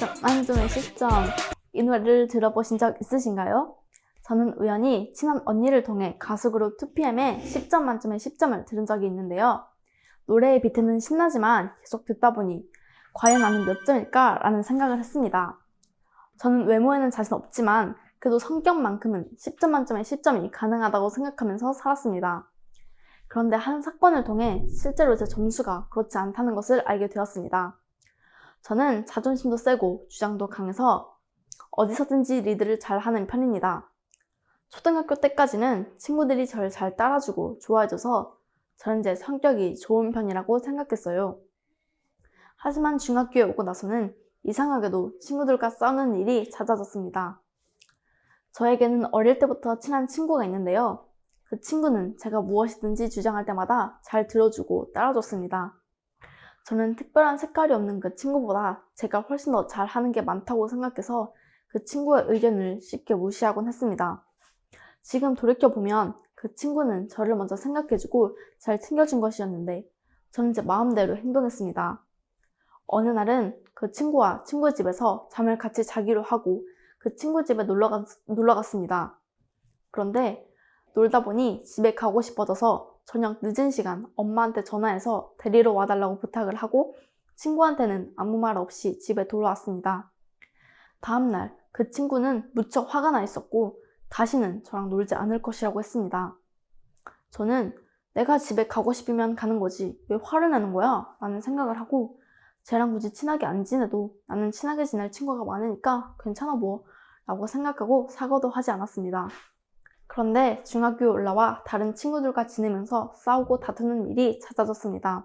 10점 만점에 10점. 이 노래를 들어보신 적 있으신가요? 저는 우연히 친한 언니를 통해 가수 그룹 2PM의 10점 만점에 10점을 들은 적이 있는데요. 노래의 비트는 신나지만 계속 듣다 보니 과연 나는 몇 점일까? 라는 생각을 했습니다. 저는 외모에는 자신 없지만 그래도 성격만큼은 10점 만점에 10점이 가능하다고 생각하면서 살았습니다. 그런데 한 사건을 통해 실제로 제 점수가 그렇지 않다는 것을 알게 되었습니다. 저는 자존심도 세고 주장도 강해서 어디서든지 리드를 잘 하는 편입니다. 초등학교 때까지는 친구들이 저를 잘 따라주고 좋아해줘서 저는 제 성격이 좋은 편이라고 생각했어요. 하지만 중학교에 오고 나서는 이상하게도 친구들과 싸우는 일이 잦아졌습니다. 저에게는 어릴 때부터 친한 친구가 있는데요. 그 친구는 제가 무엇이든지 주장할 때마다 잘 들어주고 따라줬습니다. 저는 특별한 색깔이 없는 그 친구보다 제가 훨씬 더 잘하는 게 많다고 생각해서 그 친구의 의견을 쉽게 무시하곤 했습니다. 지금 돌이켜보면 그 친구는 저를 먼저 생각해주고 잘 챙겨준 것이었는데 저는 제 마음대로 행동했습니다. 어느 날은 그 친구와 친구 집에서 잠을 같이 자기로 하고 그 친구 집에 놀러, 갔, 놀러 갔습니다. 그런데 놀다 보니 집에 가고 싶어져서 저녁 늦은 시간 엄마한테 전화해서 데리러 와달라고 부탁을 하고 친구한테는 아무 말 없이 집에 돌아왔습니다. 다음날 그 친구는 무척 화가 나 있었고 다시는 저랑 놀지 않을 것이라고 했습니다. 저는 내가 집에 가고 싶으면 가는 거지 왜 화를 내는 거야? 라는 생각을 하고 쟤랑 굳이 친하게 안 지내도 나는 친하게 지낼 친구가 많으니까 괜찮아 뭐 라고 생각하고 사과도 하지 않았습니다. 그런데 중학교에 올라와 다른 친구들과 지내면서 싸우고 다투는 일이 잦아졌습니다.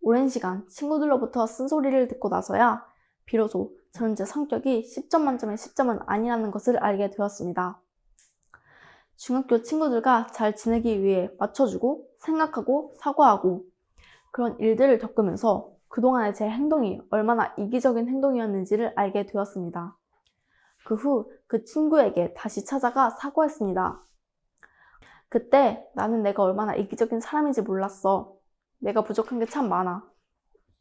오랜 시간 친구들로부터 쓴소리를 듣고 나서야 비로소 저는 제 성격이 10점 만점에 10점은 아니라는 것을 알게 되었습니다. 중학교 친구들과 잘 지내기 위해 맞춰주고 생각하고 사과하고 그런 일들을 겪으면서 그동안의 제 행동이 얼마나 이기적인 행동이었는지를 알게 되었습니다. 그 후 그 친구에게 다시 찾아가 사과했습니다. 그때 나는 내가 얼마나 이기적인 사람인지 몰랐어. 내가 부족한 게 참 많아.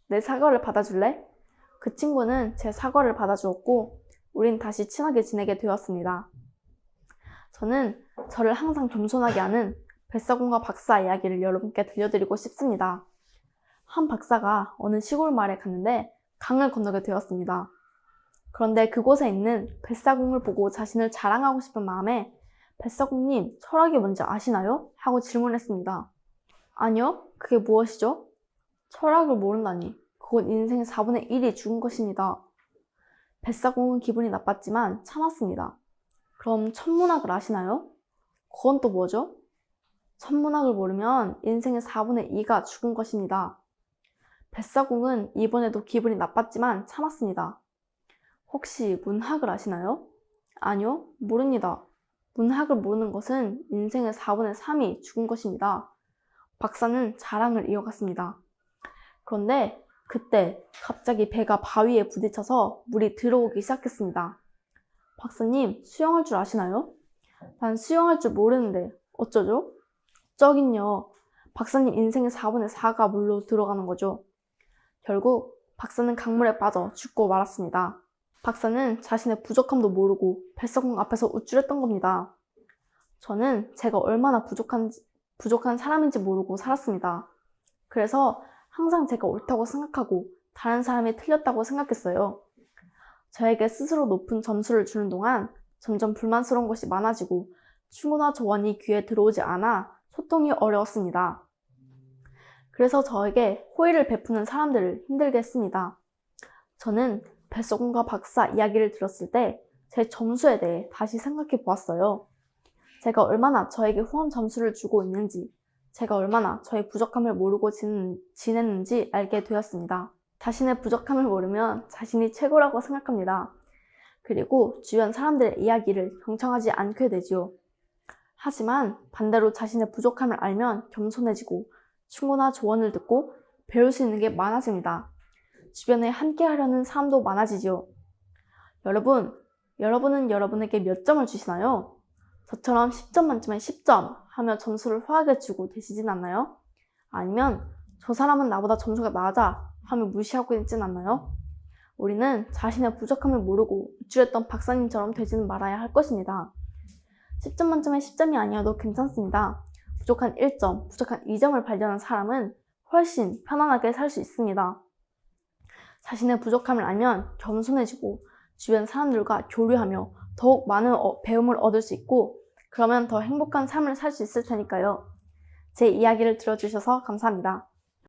내 사과를 받아줄래? 그 친구는 제 사과를 받아주었고, 우린 다시 친하게 지내게 되었습니다. 저는 저를 항상 겸손하게 하는 뱃사공과 박사 이야기를 여러분께 들려드리고 싶습니다. 한 박사가 어느 시골 마을에 갔는데 강을 건너게 되었습니다. 그런데 그곳에 있는 뱃사공을 보고 자신을 자랑하고 싶은 마음에 뱃사공님, 철학이 뭔지 아시나요? 하고 질문했습니다. 아니요, 그게 무엇이죠? 철학을 모른다니. 그건 인생의 4분의 1이 죽은 것입니다. 뱃사공은 기분이 나빴지만 참았습니다. 그럼 천문학을 아시나요? 그건 또 뭐죠? 천문학을 모르면 인생의 4분의 2가 죽은 것입니다. 뱃사공은 이번에도 기분이 나빴지만 참았습니다. 혹시 문학을 아시나요? 아니요, 모릅니다. 문학을 모르는 것은 인생의 4분의 3이 죽은 것입니다. 박사는 자랑을 이어갔습니다. 그런데 그때 갑자기 배가 바위에 부딪혀서 물이 들어오기 시작했습니다. 박사님, 수영할 줄 아시나요? 난 수영할 줄 모르는데 어쩌죠? 어쩌긴요. 박사님 인생의 4분의 4가 물로 들어가는 거죠. 결국 박사는 강물에 빠져 죽고 말았습니다. 박사는 자신의 부족함도 모르고 뱃사공 앞에서 우쭐했던 겁니다. 저는 제가 얼마나 부족한, 부족한 사람인지 모르고 살았습니다. 그래서 항상 제가 옳다고 생각하고 다른 사람이 틀렸다고 생각했어요. 저에게 스스로 높은 점수를 주는 동안 점점 불만스러운 것이 많아지고 충고나 조언이 귀에 들어오지 않아 소통이 어려웠습니다. 그래서 저에게 호의를 베푸는 사람들을 힘들게 했습니다. 저는 뱃소공과 박사 이야기를 들었을 때 제 점수에 대해 다시 생각해 보았어요. 제가 얼마나 저에게 후한 점수를 주고 있는지, 제가 얼마나 저의 부족함을 모르고 지냈는지 알게 되었습니다. 자신의 부족함을 모르면 자신이 최고라고 생각합니다. 그리고 주변 사람들의 이야기를 경청하지 않게 되지요. 하지만 반대로 자신의 부족함을 알면 겸손해지고 충고나 조언을 듣고 배울 수 있는 게 많아집니다. 주변에 함께 하려는 사람도 많아지죠. 여러분, 여러분은 여러분에게 몇 점을 주시나요? 저처럼 10점 만점에 10점 하며 점수를 후하게 주고 계시진 않나요? 아니면 저 사람은 나보다 점수가 낮아 하며 무시하고 있진 않나요? 우리는 자신의 부족함을 모르고 우쭐했던 박사님처럼 되지는 말아야 할 것입니다. 10점 만점에 10점이 아니어도 괜찮습니다. 부족한 1점, 부족한 2점을 발견한 사람은 훨씬 편안하게 살 수 있습니다. 자신의 부족함을 알면 겸손해지고 주변 사람들과 교류하며 더욱 많은 어- 배움을 얻을 수 있고 그러면 더 행복한 삶을 살 수 있을 테니까요. 제 이야기를 들어주셔서 감사합니다.